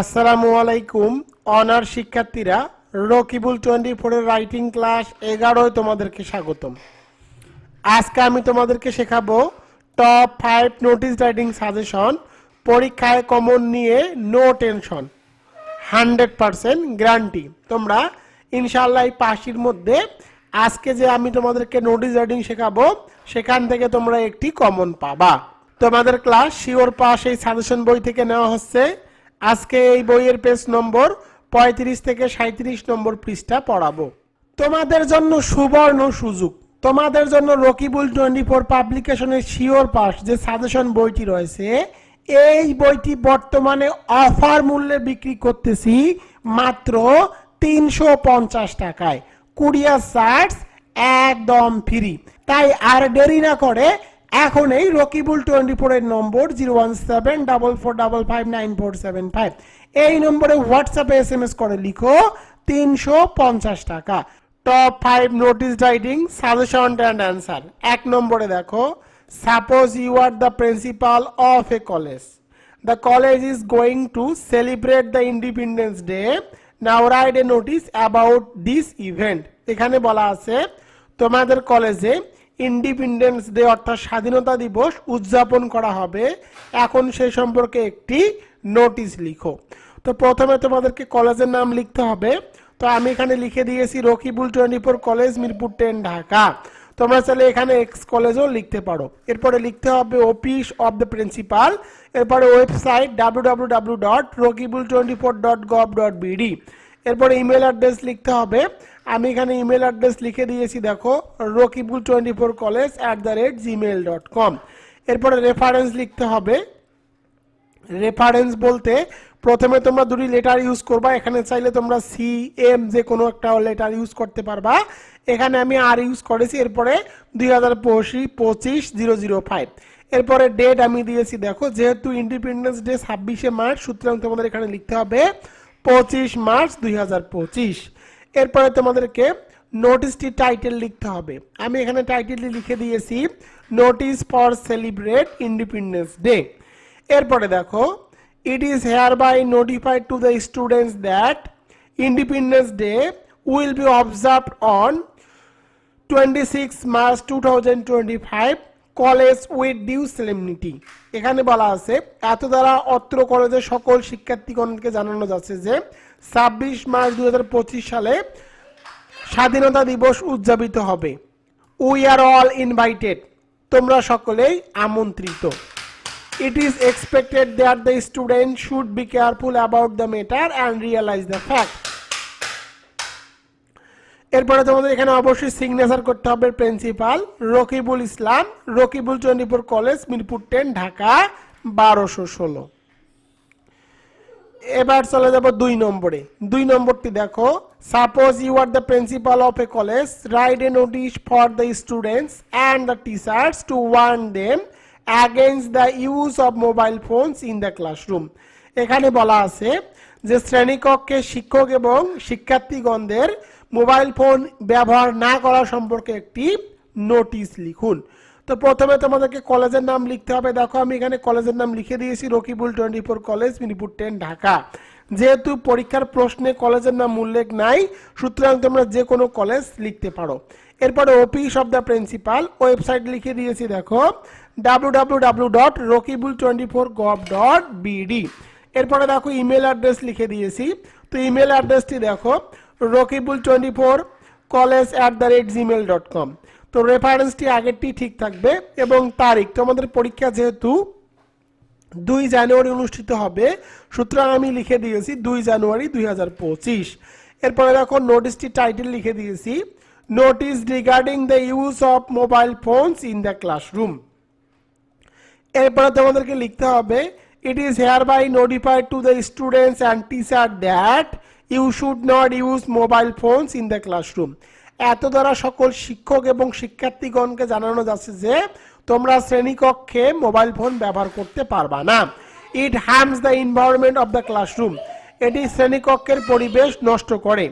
আসসালামু আলাইকুম, অনার শিক্ষার্থীরা, রকিবুল টোয়েন্টি ফোরের রাইটিং ক্লাস এগারোয় তোমাদেরকে স্বাগতম। আজকে আমি তোমাদেরকে শেখাবো top five notice writing suggestion, পরীক্ষায় কমন নিয়ে no tension, hundred percent guarantee. তোমরা ইনশাল্লাহ এই পাশির মধ্যে আজকে যে আমি তোমাদেরকে নোটিস রাইটিং শেখাবো, সেখান থেকে তোমরা একটি কমন পাবা। তোমাদের ক্লাস শিওর পাস এই সাজেশন বই থেকে নেওয়া হচ্ছে। আজকে এই বইয়ের পেজ নম্বর পঁয়ত্রিশ থেকে সাঁত্রিশ নম্বর পৃষ্ঠা পড়াবো। তোমাদের জন্য সুবর্ণ সুযোগ। তোমাদের জন্য রকিবুল টোয়েন্টি ফোর পাবলিকেশনের শিওর পাস যে সাজেশন বইটি রয়েছে, এই বইটি বর্তমানে অফার মূল্যে বিক্রি করতেছি মাত্র তিনশো পঞ্চাশ টাকায়। কুরিয়ার চার্জ একদম ফ্রি। তাই আর দেরি না করে এখন এই রকিবুল টোয়েন্টি ফোরের number zero one seven double four double five nine four seven five. এই নম্বরে হোয়াটসঅ্যাপে এস এম এস করে লিখো তিনশো পঞ্চাশ টাকা। Top five notice writing suggestion and answer এক নম্বরে দেখো suppose you are the principal of a college the college is going to celebrate the Independence day Now write a notice about this event. এখানে বলা আছে, তোমাদের কলেজে independence day অর্থাৎ স্বাধীনতা দিবস উদযাপন করা হবে। এখন সেই সম্পর্কে একটি নোটিশ লিখো। তো প্রথমে তোমাদেরকে কলেজের নাম লিখতে হবে। তো আমি এখানে লিখে দিয়েছি Rakibul twenty four college, Mirpur ten Dhaka. তোমরা চাইলে এখানে এক্স কলেজও লিখতে পারো। এরপরে লিখতে হবে অফিস অফ দ্য প্রিন্সিপাল এরপরে website W W W dot Rakibul twenty four dot gov dot BD এরপরে ইমেল অ্যাড্রেস লিখতে হবে। আমি এখানে ইমেল অ্যাড্রেস লিখে দিয়েছি, দেখো, Rakibul twenty four college at the rate Gmail dot com এরপরে রেফারেন্স লিখতে হবে। রেফারেন্স বলতে প্রথমে তোমরা দুটি লেটার ইউজ করবা, এখানে চাইলে তোমরা সি এম যে কোনো একটা লেটার ইউজ করতে পারবা। এখানে আমি আর ইউজ করেছি, এরপরে দুই হাজার পঁচিশ জিরো জিরো ফাইভ এরপরে ডেট আমি দিয়েছি, দেখো, যেহেতু ইন্ডিপেন্ডেন্স ডে ছাব্বিশে মার্চ, সুতরাং তোমাদের এখানে লিখতে হবে পঁচিশ মার্চ দুই হাজার পঁচিশ। এরপরে তোমাদেরকে নোটিশটি টাইটেল লিখতে হবে। আমি এখানে টাইটেলটি লিখে দিয়েছি notice for celebrate independence day এরপরে দেখো it is hereby notified to the students that independence day will be observed on twenty six March two thousand twenty five college with due solemnity. এখানে বলা আছে, এত দ্বারা অত্র কলেজের সকল শিক্ষার্থীগণকে জানানো যাচ্ছে যে, ছাব্বিশ মার্চ দু হাজার পঁচিশ সালে স্বাধীনতা দিবস উদযাপিত হবে। উই আর অল ইনভাইটেড তোমরা সকলেই আমন্ত্রিত। It is expected that the student should be careful about the matter and realise the fact এরপরে তোমাদের এখানে অবশ্যই সিগনেচার করতে হবে principal Rakibul Islam, Rakibul four college, Mirpur ten Dhaka বারোশো ষোলো। এবার চলে যাব দুই নম্বরে। দুই নম্বরটি দেখো suppose you are the principal of a college write a notice for the students and the teachers to warn them against the use of mobile phones in the classroom এখানে বলা আছে যে শ্রেণীকক্ষে শিক্ষক এবং শিক্ষার্থীগণদের মোবাইল ফোন ব্যবহার না করা সম্পর্কে একটি নোটিশ লিখুন। তো প্রথমে তোমাদেরকে কলেজের নাম লিখতে হবে। দেখো, আমি এখানে কলেজের নাম লিখে দিয়েছি, Rakibul twenty four college, Mirpur ten, Dhaka. যেহেতু পরীক্ষার প্রশ্নে কলেজের নাম উল্লেখ নাই, সুতরাং তোমরা যে কোনো কলেজ লিখতে পারো। এরপরে office of the principal, website লিখে দিয়েছি, দেখো W W W dot Rakibul twenty four gov dot BD এরপরে দেখো, ইমেল অ্যাড্রেস লিখে দিয়েছি। তো ইমেল অ্যাড্রেসটি দেখো Rakibul twenty four college at the rate Gmail dot com তো রেফারেন্সটি আগেরটি ঠিক থাকবে এবং তারিখ। তোমাদের পরীক্ষা যেহেতু দুই জানুয়ারি অনুষ্ঠিত হবে, সুতরাং আমি লিখে দিয়েছি দুই জানুয়ারি দুই হাজার পঁচিশ। এরপরে দেখো নোটিশটি টাইটেল লিখে দিয়েছি। Notice regarding the use of mobile phones in the classroom এরপরে তোমাদেরকে লিখতে হবে it is hereby notified to the students and teacher that you should not use mobile phones in the classroom এত দ্বারা সকল শিক্ষক এবং শিক্ষার্থীগণকে জানানো যাচ্ছে যে, তোমরা শ্রেণীকক্ষে মোবাইল ফোন ব্যবহার করতে পারবা না। It harms the environment of the classroom এটি শ্রেণীকক্ষের পরিবেশ নষ্ট করে।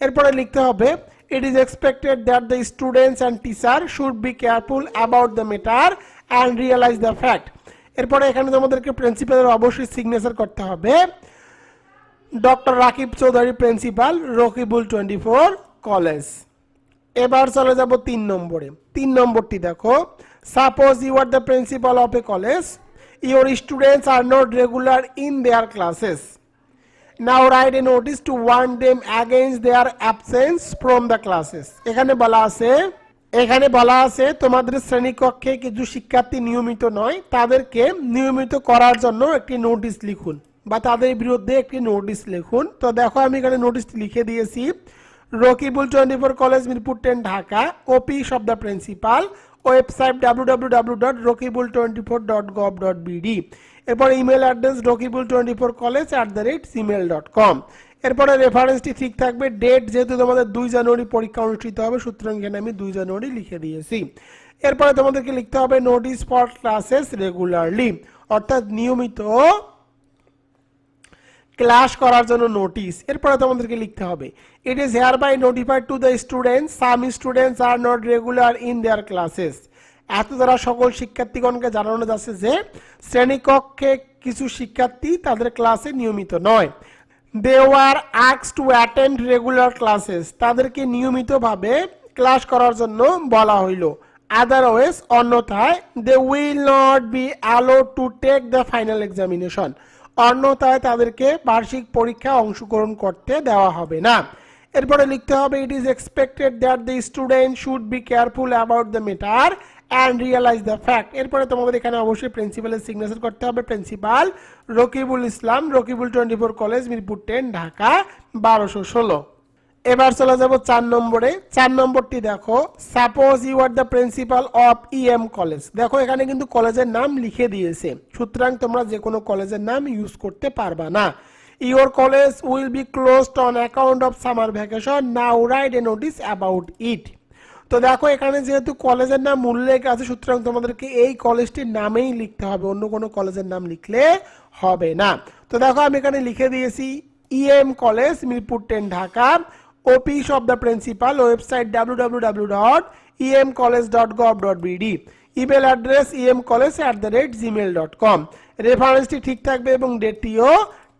এরপরে লিখতে হবে it is expected that the students and teacher should be careful about the matter and realise the fact এরপরে এখানে তোমাদেরকে প্রিন্সিপালের অবশ্যই সিগনেচার করতে হবে doctor Rakib Chowdhury principal, Rakibul twenty four college. এবার চলে যাব তিন নম্বরে। তিন নম্বরটি দেখো। Suppose you are the principal of a college your students are not regular in their classes now write a notice to warn them against their absence from the classes এখানে বলা আছে, এখানে বলা আছে, তোমাদের শ্রেণীকক্ষে কিছু শিক্ষার্থী নিয়মিত নয়, তাদেরকে নিয়মিত করার জন্য একটি নোটিশ লিখুন। বা তাদের বিরুদ্ধে একটি নোটিশ লিখুন। তো দেখো আমি এখানে নোটিশটি লিখে দিয়েছি। Rakibul four college, Mirpur ten Dhaka office of the principal website W W W dot Rakibul twenty four dot gov dot BD এরপর email address Rakibul twenty four college at the rate Gmail dot com এরপরে রেফারেন্সটি ঠিক থাকবে date যেহেতু তোমাদের দুই জানুয়ারি পরীক্ষা অনুষ্ঠিত হবে, সুতরাং এখানে আমি দুই জানুয়ারি লিখে দিয়েছি। এরপরে তোমাদেরকে লিখতে হবে নোটিস ফর ক্লাসেস রেগুলারলি অর্থাৎ নিয়মিত ক্লাস করার জন্য নোটিশ। এরপরে তোমাদেরকে লিখতে হবে। It is hereby notified to the students some students are not regular in their classes এত দ্বারা সকল শিক্ষার্থীগণকে জানানো যাচ্ছে যে, শ্রেণীকক্ষে কিছু শিক্ষার্থী তাদের ক্লাসে নিয়মিত নয়। দে ওয়ার আক্স টু অ্যাটেন্ড রেগুলার ক্লাসেস তাদেরকে নিয়মিতভাবে ক্লাস করার জন্য বলা হইল। আদারওয়াইজ অন্যথায় they will not be allow to take the final examination অন্যথায় তাদেরকে বার্ষিক পরীক্ষা অংশগ্রহণ করতে দেওয়া হবে না। এরপরে লিখতে হবে it is expected that the student should be careful about the matter and realise the fact এরপরে তোমাদের এখানে অবশ্যই প্রিন্সিপালের সিগনেচার করতে হবে principal Rakibul Islam, Rakibul twenty four college, Mirpur ten, Dhaka, বারোশো ষোলো। এবার চলে যাব চার নম্বরে। চার নম্বরটি দেখো। Suppose you are the principal of EM college দেখো, এখানে কিন্তু কলেজের নাম লিখে দিয়েছে। সুতরাং তোমরা যে কোনো কলেজের নাম ইউজ করতে পারবা না। Your college will be closed on account of summer vacation now write a notice about it তো দেখো, এখানে যেহেতু কলেজের নাম উল্লেখ আছে, সুতরাং তোমাদেরকে এই কলেজটির নামেই লিখতে হবে। অন্য কোনো কলেজের নাম লিখলে হবে না। তো দেখো, আমি এখানে লিখে দিয়েছি EM college Mirpur ten Dhaka. EM college dot gov dot BD email address the rate Gmail dot com রেফারেন্সটি ঠিক থাকবে এবং ডেটটিও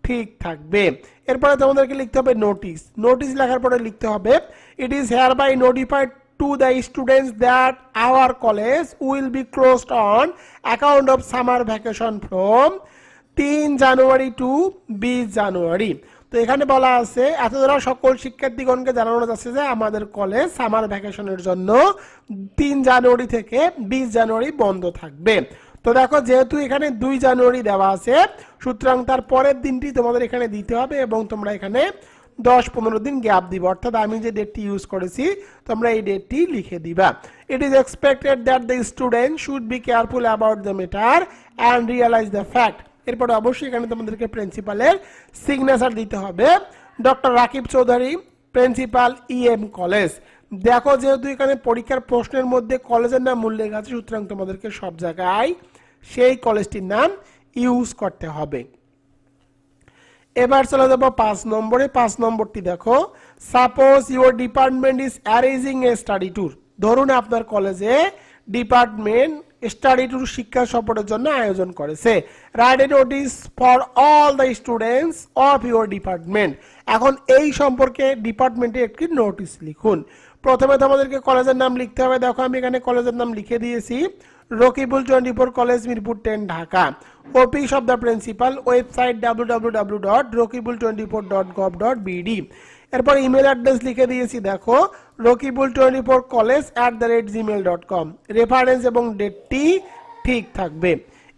ঠিক থাকবে। এরপরে তোমাদেরকে লিখতে হবে নোটিশ নোটিশ লেখার পরে লিখতে হবে it is hereby notified to the students that our college will be closed on account of summer vacation from তিন জানুয়ারি টু বিশ জানুয়ারি তো এখানে বলা আছে এত দ্বারা সকল শিক্ষার্থীগণকে জানানো যাচ্ছে যে আমাদের কলেজ সামার ভ্যাকেশনের জন্য তিন জানুয়ারি থেকে বিশ জানুয়ারি বন্ধ থাকবে। তো দেখো, যেহেতু এখানে দুই জানুয়ারি দেওয়া আছে, সুতরাং তার পরের দিনটি তোমাদের এখানে দিতে হবে এবং তোমরা এখানে দশ পনেরো দিন গ্যাপ দিব। অর্থাৎ আমি যে ডেটটি ইউজ করেছি, তোমরা এই ডেটটি লিখে দিবা। It is expected that the student should be careful about the matter and realise the fact এরপরে অবশ্যই এখানে তোমাদেরকে প্রিন্সিপালের সিগনেচার দিতে হবে। Doctor Rakib Chowdhury, principal EM college. দেখো যেহেতু এখানে পরীক্ষার প্রশ্নের মধ্যে কলেজের নাম উল্লেখ আছে, সুতরাং তোমাদেরকে সব জায়গায় সেই কলেজটির নাম ইউজ করতে হবে। এবার চলে যাব পাঁচ নম্বরে। পাঁচ নম্বরটি দেখো suppose your department is arranging a study tour ধরুন আপনার কলেজে ডিপার্টমেন্ট স্টাডি ট্যুর শিক্ষা সফরের জন্য আয়োজন করেছে write notice for all the students of your department. এখন এই সম্পর্কে ডিপার্টমেন্টে একটি নোটিস লিখুন। প্রথমে তোমাদেরকে কলেজের নাম লিখতে হবে। দেখো, আমি এখানে কলেজের নাম লিখে দিয়েছি। Rakibul twenty four college, Mirpur ten, Dhaka. Office of the principal, website W W W dot Rakibul twenty four dot gov dot BD এরপর ইমেল অ্যাড্রেস লিখে দিয়েছি, দেখো Rakibul twenty four college at the rate Gmail dot com reference এবং ডেটটি ঠিক থাকবে।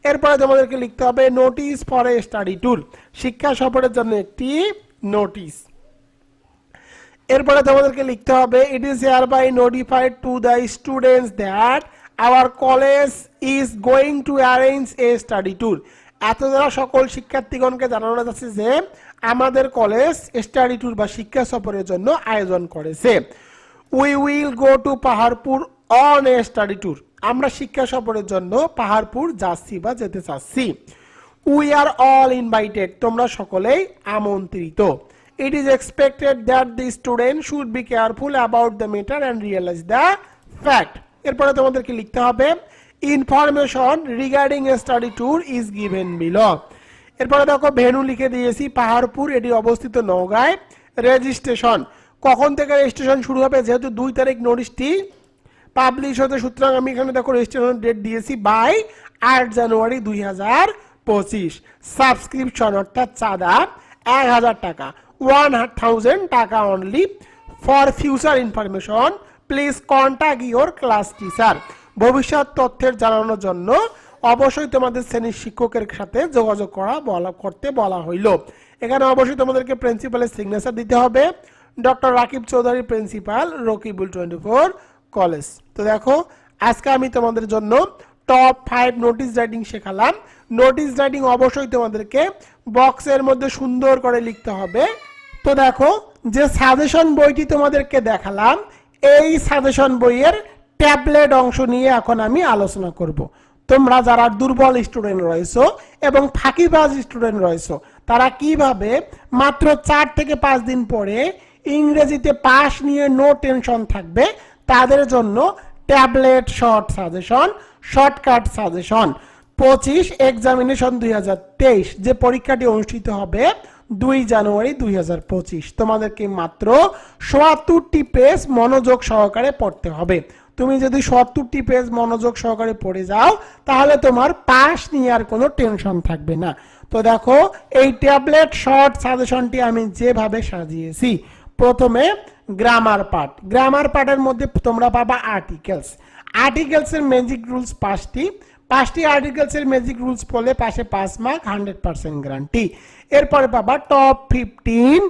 এরপরে তোমাদেরকে লিখতে হবে notice for a study tour শিক্ষা সফরের জন্য একটি নোটিশ এরপরে তোমাদেরকে লিখতে হবে it is hereby notified to the students that our college is going to arrange a study tour এত দ্বারা সকল শিক্ষার্থীগণকে জানানো যাচ্ছে যে আমাদের কলেজ স্টাডি ট্যুর বা শিক্ষা সফরের জন্য আয়োজন করেছে we will go to Paharpur on a study tour আমরা শিক্ষা সফরের জন্য পাহাড়পুর যাচ্ছি বা যেতে চাচ্ছি। উই আর অল ইনভাইটেড তোমরা সকলেই আমন্ত্রিত। It is expected that the student should be careful about the matter and realise the fact এরপরে তোমাদেরকে লিখতে হবে information regarding a study tour is given below এরপরে দেখো, ভেনু লিখে দিয়েছি, পাহাড়পুর, এটি অবস্থিত নওগাঁয়। রেজিস্ট্রেশন কখন থেকে রেজিস্ট্রেশন শুরু হবে? যেহেতু দুই তারিখ নোটিশটি পাবলিশ হতে, সুতরাং আমি এখানে দেখো রেজিস্ট্রেশন ডেট দিয়েছি বাই আট জানুয়ারি দুই হাজার পঁচিশ। সাবস্ক্রিপশন অর্থাৎ চাঁদা, এক হাজার টাকা। One thousand taka only for future information please contact your class teacher ভবিষ্যৎ তথ্যের জানানোর জন্য অবশ্যই তোমাদের শ্রেণির শিক্ষকের সাথে যোগাযোগ করা, বলা, করতে বলা হইল। এখানে অবশ্যই তোমাদেরকে প্রিন্সিপালের সিগনেচার দিতে হবে। Doctor Rakib Chowdhury principal Rakibul twenty four college. তো দেখো, আজকে আমি তোমাদের জন্য টপ ফাইভ নোটিশ রাইডিং শেখালাম। নোটিশ রাইডিং অবশ্যই তোমাদেরকে বক্সের মধ্যে সুন্দর করে লিখতে হবে। তো দেখো, যে সাজেশন বইটি তোমাদেরকে দেখালাম, এই সাজেশন বইয়ের ট্যাবলেট অংশ নিয়ে এখন আমি আলোচনা করব। তোমরা যারা দুর্বল স্টুডেন্ট রয়েছো এবং ফাঁকিবাজ স্টুডেন্ট রয়েছো, তারা কীভাবে মাত্র চার থেকে পাঁচ দিন পরে ইংরেজিতে পাস নিয়ে নো টেনশন থাকবে, তাদের জন্য tablet short suggestion shortcut suggestion পঁচিশ এক্সামিনেশন দুই হাজার তেইশ, যে পরীক্ষাটি অনুষ্ঠিত হবে দুই জানুয়ারি দুই হাজার পঁচিশ। তোমাদেরকে মাত্র সোয়াত্তরটি পেজ মনোযোগ সহকারে পড়তে হবে। তুমি যদি সত্তরটি পেজ মনোযোগ সহকারে পড়ে যাও, তাহলে তোমার পাশ নিয়ে আর কোনো টেনশন থাকবে না। তো দেখো, এই ট্যাবলেট শর্ট সাজেশনটি আমি যেভাবে সাজিয়েছি, প্রথমে গ্রামার পার্ট। গ্রামার পার্টের মধ্যে তোমরা পাবা আর্টিকেলস আর্টিকেলসের ম্যাজিক রুলস পাঁচটি। পাঁচটি আর্টিকেলসের ম্যাজিক রুলস পড়লে পাশে পাঁচ মার্ক হান্ড্রেড পার্সেন্ট গ্যারান্টি এরপরে পাবা top fifteen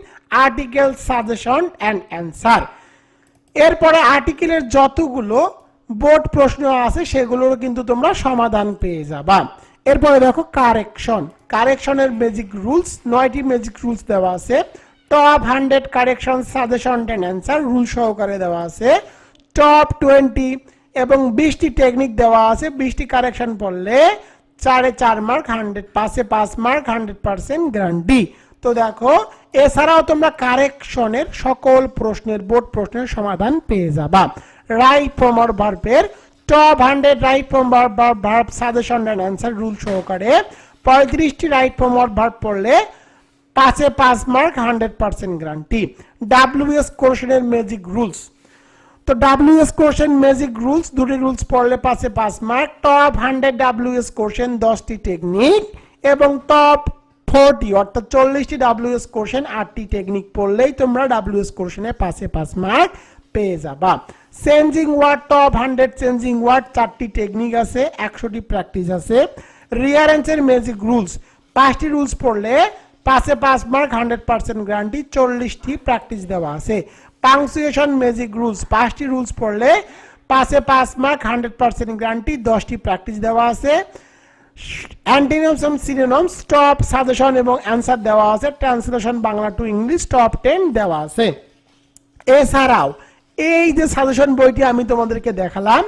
article suggestion and answer এরপরে আর্টিকেলের যতগুলো বোর্ড প্রশ্ন আছে সেগুলোর কিন্তু তোমরা সমাধান পেয়ে যাবা। এরপরে দেখো কারেকশন কারেকশনের ম্যাজিক রুলস নয়টি ম্যাজিক রুলস দেওয়া আছে। Top hundred correction suggestion and answer rule সহকারে দেওয়া আছে। টপ টোয়েন্টি এবং বিশটি টেকনিক দেওয়া আছে। বিশটি কারেকশন পড়লে চারে চার মার্ক হান্ড্রেড পাঁচে পাঁচ মার্ক হান্ড্রেড পার্সেন্ট গ্যারান্টি তো দেখো এছাড়াও তোমরা কারেকশনের সকল প্রশ্নের, বোর্ড প্রশ্নের সমাধান পেয়ে যাবা। রাইট প্রমর ভার্বের top hundred right form of verb suggestion and answer rule সহকারে পঁয়ত্রিশটি রাইট প্রমর ভার্ব পড়লে পাঁচে পাঁচ mark hundred percent guarantee WS কোশ্চেনের ম্যাজিক রুলস তো ডাব্লিউএস কোশ্চেন ম্যাজিক রুলস দুটি রুলস পড়লে পাশে পাঁচ mark top hundred WS question দশটি টেকনিক এবং টপ ফোরটি অর্থাৎ চল্লিশটি ডাব্লিউএস কোশ্চেন আটটি টেকনিক পড়লেই তোমরা ডাব্লিউএস কোশ্চেনে পাশে পাঁচ মার্ক পেয়ে যাবা। Changing word top hundred changing word চারটি টেকনিক আছে, একশোটি প্র্যাকটিস আছে। রিয়ারেন্সের ম্যাজিক রুলস পাঁচটি রুলস পড়লে পাশে পাঁচ মার্ক হান্ড্রেড পার্সেন্ট গ্যারান্টি চল্লিশটি প্র্যাকটিস দেওয়া আছে। পাংচুয়েশন ম্যাজিক রুলস পাঁচটি রুলস পড়লে পাশে পাঁচ মার্ক হান্ড্রেড পার্সেন্ট গ্যারান্টি দশটি প্র্যাকটিস দেওয়া আছে। অ্যান্টিনিমস এবং সিনোনমস টপ সাজেশন এবং অ্যান্সার দেওয়া আছে। Translation Bangla to English top ten দেওয়া আছে। এছাড়াও, এই যে সাজেশন বইটি আমি তোমাদেরকে দেখালাম,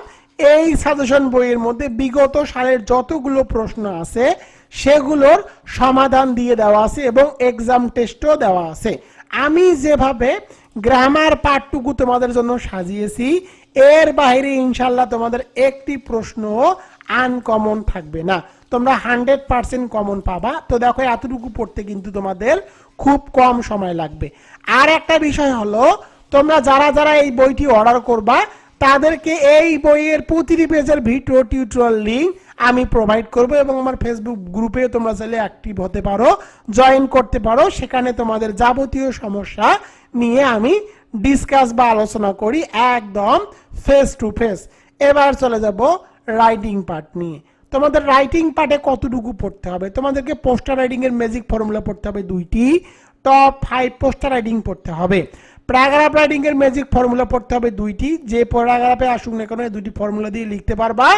এই সাজেশন বইয়ের মধ্যে বিগত সালের যতগুলো প্রশ্ন আছে, সেগুলোর সমাধান দিয়ে দেওয়া আছে এবং এক্সাম টেস্টও দেওয়া আছে। আমি যেভাবে গ্রামার পার্টটুকু তোমাদের জন্য সাজিয়েছি, এর বাইরে ইনশাল্লাহ তোমাদের একটি প্রশ্ন আনকমন থাকবে না। তোমরা হান্ড্রেড পার্সেন্ট কমন পাবা। তো দেখো, এতটুকু পড়তে কিন্তু তোমাদের খুব কম সময় লাগবে। আর একটা বিষয় হলো, তোমরা যারা যারা এই বইটি অর্ডার করবা, তাদেরকে এই বইয়ের প্রতিটি পেজের ভিডিও টিউটোরিয়াল লিঙ্ক আমি প্রোভাইড করব এবং আমার ফেসবুক গ্রুপে তোমরা চাইলে অ্যাক্টিভ হতে পারো জয়েন করতে পারো। সেখানে তোমাদের যাবতীয় সমস্যা নিয়ে আমি ডিসকাস বা আলোচনা করি একদম ফেস টু ফেস এবার চলে যাব রাইটিং পার্ট নিয়ে। তোমাদের রাইটিং পার্টে কতটুকু পড়তে হবে? তোমাদেরকে পোস্টার রাইটিং এর ম্যাজিক ফর্মুলা পড়তে হবে দুইটি। টপ ফাইভ পোস্টার রাইটিং পড়তে হবে। প্যারাগ্রাফ রাইটিং এর ম্যাজিক ফর্মুলা পড়তে হবে দুইটি। যে প্যারাগ্রাফে আসুক না কেন দুইটি ফর্মুলা দিয়ে লিখতে পারবা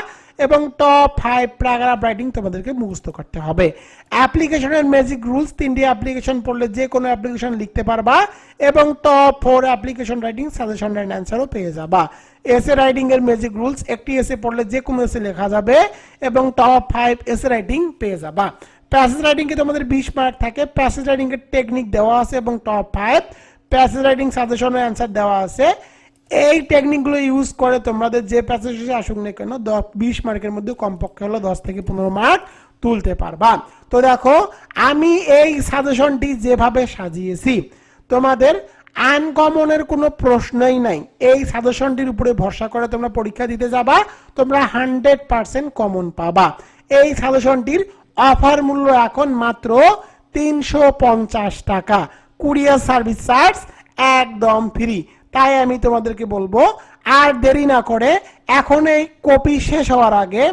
এবং টপ ফাইভ প্যারাগ্রাফ রাইটিং তোমাদেরকে মুখস্থ করতে হবে। অ্যাপ্লিকেশনের ম্যাজিক রুলস তিনটি অ্যাপ্লিকেশন পড়লে যে কোনো অ্যাপ্লিকেশন লিখতে পারবা এবং top four application writing suggestion and অ্যান্সারও পেয়ে যাবা। এসে রাইটিং এর ম্যাজিক রুলস একটি এসে পড়লে যে কোনো এসে লেখা যাবে এবং টপ ফাইভ এসে রাইটিং পেয়ে যাবা। প্যাসেজ রাইটিং এ তোমাদের বিশ মার্ক থাকে। প্যাসেজ রাইটিং এর টেকনিক দেওয়া আছে এবং top five passage writing suggestion answer দেওয়া আছে। এই টেকনিকগুলো ইউজ করে তোমাদের যে প্যাসেজ আসুক না কেন বিশ মার্কের মধ্যে কমপক্ষে হলো দশ থেকে পনেরো মার্ক তুলতে পারবা। তো দেখো, আমি এই সাজেশনটি যেভাবে সাজিয়েছি, তোমাদের আনকমনের কোনো প্রশ্নই নাই। এই সাজেশনটির উপরে ভরসা করে তোমরা পরীক্ষা দিতে যাবা, তোমরা হান্ড্রেড পার্সেন্ট কমন পাবা। এই সাজেশনটির অফার মূল্য এখন মাত্র তিনশো পঞ্চাশ টাকা। কুরিয়ার সার্ভিস চার্জ একদম ফ্রি। তাই আমি তোমাদেরকে বলব, আর দেরি না করে এখন এই কপি শেষ হওয়ার আগে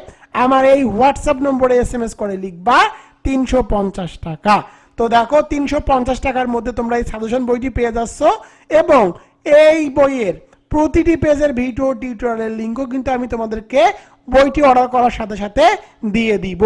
আমার এই হোয়াটসঅ্যাপ নম্বরে এস এম এস করে লিখবা তিনশো পঞ্চাশ টাকা। তো দেখো, তিনশো পঞ্চাশ টাকার মধ্যে তোমরা এই সাজেশন বইটি পেয়ে যাচ্ছ এবং এই বইয়ের প্রতিটি পেজের ভিডিও টিউটোরিয়ালের লিঙ্কও কিন্তু আমি তোমাদেরকে বইটি অর্ডার করার সাথে সাথে দিয়ে দিব।